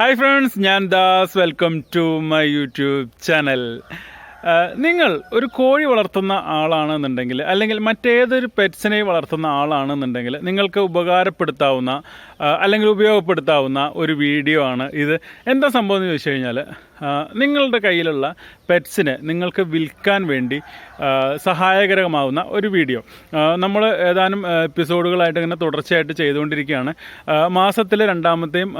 Hi friends ഞാൻ Das. Welcome to my YouTube channel നിങ്ങൾ ഒരു കോഴി വളർത്തുന്ന ആളാണെന്നുണ്ടെങ്കിൽ അല്ലെങ്കിൽ മറ്റേതൊരു പെറ്റ്സിനെ വളർത്തുന്ന ആളാണെന്നുണ്ടെങ്കിൽ നിങ്ങൾക്ക് ഉപകാരപ്പെടുത്താവുന്ന അല്ലെങ്കിൽ ഉപയോഗപ്പെടുത്താവുന്ന ഒരു വീഡിയോ ആണ് ഇത്. എന്താ സംഭവം എന്ന് ചോദിച്ചു കഴിഞ്ഞാൽ നിങ്ങളുടെ കയ്യിലുള്ള പെറ്റ്സിനെ നിങ്ങൾക്ക് വിൽക്കാൻ വേണ്ടി സഹായകരമാവുന്ന ഒരു വീഡിയോ. നമ്മൾ ഏതാനും എപ്പിസോഡുകളായിട്ട് ഇങ്ങനെ തുടർച്ചയായിട്ട് ചെയ്തുകൊണ്ടിരിക്കുകയാണ്. മാസത്തിലെ രണ്ടാമത്തെയും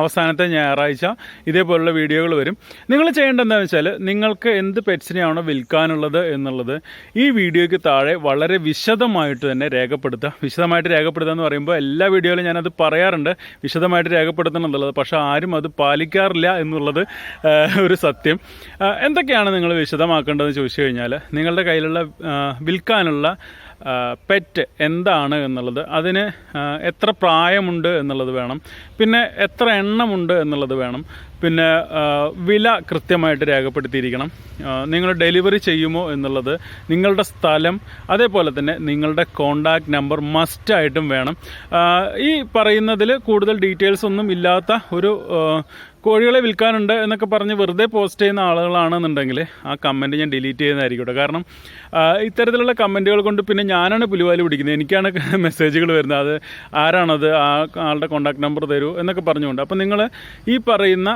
അവസാനത്തെ ഞായറാഴ്ച ഇതേപോലുള്ള വീഡിയോകൾ വരും. നിങ്ങൾ ചെയ്യേണ്ടതെന്ന് വെച്ചാൽ നിങ്ങൾക്ക് എന്ത് പെറ്റ്സിനെയാണോ വിൽക്കാനുള്ളത് എന്നുള്ളത് ഈ വീഡിയോയ്ക്ക് താഴെ വളരെ വിശദമായിട്ട് തന്നെ രേഖപ്പെടുത്തുക. വിശദമായിട്ട് രേഖപ്പെടുത്തുക എന്ന് പറയുമ്പോൾ എല്ലാ വീഡിയോയിലും ഞാനത് പറയാറുണ്ട്. വിശദമായിട്ട് രേഖപ്പെടുത്തണം എന്നുള്ളത്. പക്ഷേ ആരും അത് പാലിക്കാറില്ല എന്നുള്ളത് ഒരു സത്യം. എന്തൊക്കെയാണ് നിങ്ങൾ വിശദമാക്കേണ്ടതെന്ന് ചോദിച്ചു കഴിഞ്ഞാൽ നിങ്ങളുടെ കയ്യിലുള്ള വിൽക്കാനുള്ള പെറ്റ് എന്താണ് എന്നുള്ളത് അതിന് എത്ര പ്രായമുണ്ട് എന്നുള്ളത് വേണം. പിന്നെ എത്ര എണ്ണമുണ്ട് എന്നുള്ളത് വേണം. പിന്നെ വില കൃത്യമായിട്ട് രേഖപ്പെടുത്തിയിരിക്കണം. നിങ്ങൾ ഡെലിവറി ചെയ്യുമോ എന്നുള്ളത് നിങ്ങളുടെ സ്ഥലം അതേപോലെ തന്നെ നിങ്ങളുടെ കോണ്ടാക്ട് നമ്പർ മസ്റ്റായിട്ടും വേണം. ഈ പറയുന്നതിൽ കൂടുതൽ ഡീറ്റെയിൽസ് ഒന്നും ഇല്ലാത്ത ഒരു കോഴികളെ വിൽക്കാനുണ്ട് എന്നൊക്കെ പറഞ്ഞ് വെറുതെ പോസ്റ്റ് ചെയ്യുന്ന ആളുകളാണെന്നുണ്ടെങ്കിൽ ആ കമന്റ് ഞാൻ ഡിലീറ്റ് ചെയ്യുന്നതായിരിക്കും കാരണം ഇത്തരത്തിലുള്ള കമന്റുകൾ കൊണ്ട് പിന്നെ ഞാനാണ് പുലിവാലി പിടിക്കുന്നത്. എനിക്കാണ് മെസ്സേജുകൾ വരുന്നത്. അത് ആരാണത്? ആ ആളുടെ കോൺടാക്ട് നമ്പർ തരൂ എന്നൊക്കെ പറഞ്ഞുകൊണ്ട്. അപ്പോൾ നിങ്ങൾ ഈ പറയുന്ന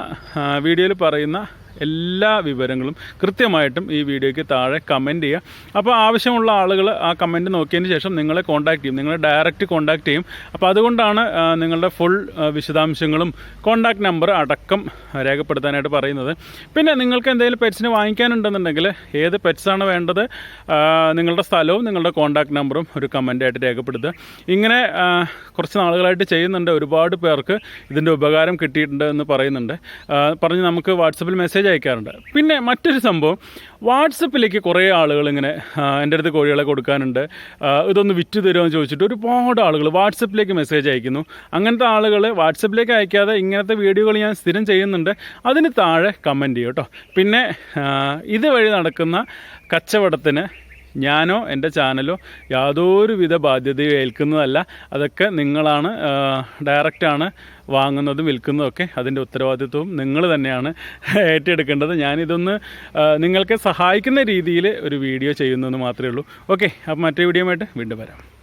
വീഡിയോയിൽ പറയുന്ന എല്ലാ വിവരങ്ങളും കൃത്യമായിട്ടും ഈ വീഡിയോയ്ക്ക് താഴെ കമന്റ് ചെയ്യുക. അപ്പോൾ ആവശ്യമുള്ള ആളുകൾ ആ കമന്റ് നോക്കിയതിന് ശേഷം നിങ്ങളെ കോൺടാക്ട് ചെയ്യും. നിങ്ങളെ ഡയറക്റ്റ് കോൺടാക്ട് ചെയ്യും. അപ്പോൾ അതുകൊണ്ടാണ് നിങ്ങളുടെ ഫുൾ വിശദാംശങ്ങളും കോൺടാക്ട് നമ്പർ അടക്കം രേഖപ്പെടുത്താനായിട്ട് പറയുന്നത്. പിന്നെ നിങ്ങൾക്ക് എന്തെങ്കിലും പെറ്റ്സിന് വാങ്ങിക്കാനുണ്ടെന്നുണ്ടെങ്കിൽ ഏത് പെറ്റ്സാണ് വേണ്ടത് നിങ്ങളുടെ സ്ഥലവും നിങ്ങളുടെ കോൺടാക്ട് നമ്പറും ഒരു കമന്റായിട്ട് രേഖപ്പെടുത്തുക. ഇങ്ങനെ കുറച്ച് നാളുകളായിട്ട് ചെയ്യുന്നുണ്ട്. ഒരുപാട് പേർക്ക് ഇതിന്റെ ഉപകാരം കിട്ടിയിട്ടുണ്ട് എന്ന് പറയുന്നുണ്ട്. പറഞ്ഞ് നമുക്ക് വാട്സപ്പിൽ മെസ്സേജ് അയക്കാറുണ്ട്. പിന്നെ മറ്റൊരു സംഭവം വാട്സപ്പിലേക്ക് കുറേ ആളുകൾ ഇങ്ങനെ എന്റെ അടുത്ത് കോഴികളെ കൊടുക്കാനുണ്ട്. ഇതൊന്ന് വിറ്റ് തരുമോ എന്ന് ചോദിച്ചിട്ട് ഒരുപാട് ആളുകൾ വാട്സപ്പിലേക്ക് മെസ്സേജ് അയക്കുന്നു. അങ്ങനത്തെ ആളുകൾ വാട്സപ്പിലേക്ക് അയക്കാതെ ഇങ്ങനത്തെ വീഡിയോകൾ ഞാൻ സ്ഥിരം ചെയ്യുന്നുണ്ട്. അതിന് താഴെ കമന്റ് ചെയ്യും കേട്ടോ പിന്നെ ഇതുവഴി നടക്കുന്ന കച്ചവടത്തിന് ഞാനോ എന്റെ ചാനലോ യാതൊരുവിധ ബാധ്യതയും ഏൽക്കുന്നതല്ല. അതൊക്കെ നിങ്ങളാണ് ഡയറക്റ്റാണ് വാങ്ങുന്നതും വിൽക്കുന്നതും ഒക്കെ അതിന്റെ ഉത്തരവാദിത്വവും നിങ്ങൾ തന്നെയാണ് ഏറ്റെടുക്കേണ്ടത്. ഞാനിതൊന്ന് നിങ്ങൾക്ക് സഹായിക്കുന്ന രീതിയിൽ ഒരു വീഡിയോ ചെയ്യുന്നതെന്ന് മാത്രമേ ഉള്ളൂ. ഓക്കെ അപ്പോൾ മറ്റേ വീഡിയോ ആയിട്ട് വീണ്ടും വരാം.